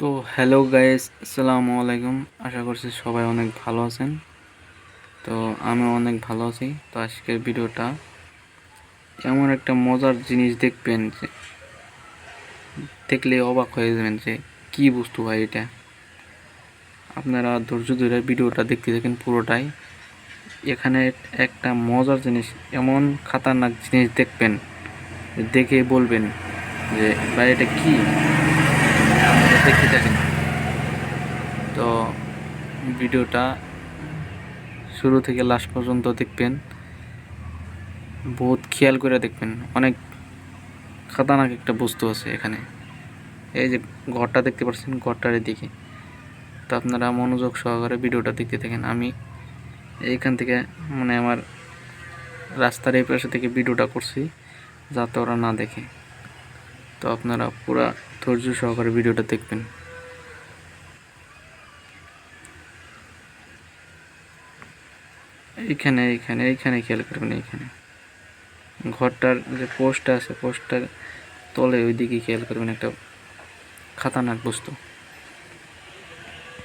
তো hello guys আসসালামু আলাইকুম। আশা করছি সবাই অনেক ভালো আছেন। তো আমি অনেক ভালো আছি। তো আজকের ভিডিওটা এমন একটা মজার জিনিস দেখবেন যে, দেখলে অবাক হয়ে যাবেন যে, কি বস্তু ভাই এটা? আপনারা ধৈর্য ধরে ভিডিওটা দেখতে থাকেন পুরোটাই। এখানে একটা মজার জিনিস, এমন খাতারনাক জিনিস দেখবেন, দেখে বলবেন যে, ভাই এটা কি? দেখতে থাকেন। তো ভিডিওটা শুরু থেকে লাস্ট পর্যন্ত দেখবেন। বহুত খেয়াল করে দেখবেন। অনেক খাতারনাক একটা বস্তু আছে এখানে। এই যে ঘরটা দেখতে পাচ্ছেন, ঘরটার দিকে তো আপনারা মনোযোগ সহকারে ভিডিওটা দেখতে থাকেন। আমি এইখান থেকে মানে আমার রাস্তার এই পাশে থেকে ভিডিওটা করছি, যাতে ওরা না দেখে। তো আপনারা পুরা ধৈর্য সহকারে ভিডিওটা দেখবেন। এইখানে এইখানে এইখানে খেয়াল করবেন, এইখানে। ঘরটার যে পোস্টটা আছে, পোস্টটার তলে ওইদিকে খেয়াল করবেন একটা খাতারনাক বস্তু।